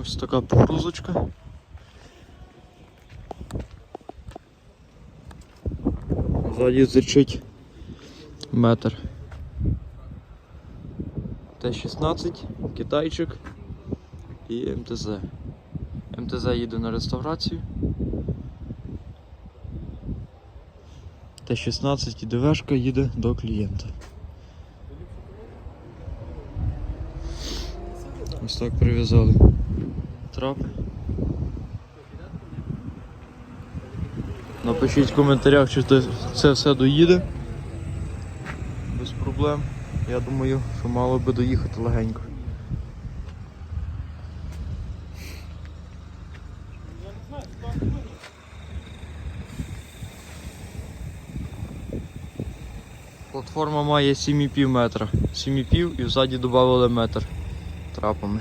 Ось така погрузочка. Ззаді зичить метр. Т-16, китайчик і МТЗ. МТЗ їде на реставрацію. Т-16 і ДВшка їде до клієнта. Ось так прив'язали трапи. Напишіть в коментарях, чи це все доїде. Без проблем. Я думаю, що мало би доїхати легенько. Платформа має 7,5 метра. 7,5 і ззаді додали метр трапами.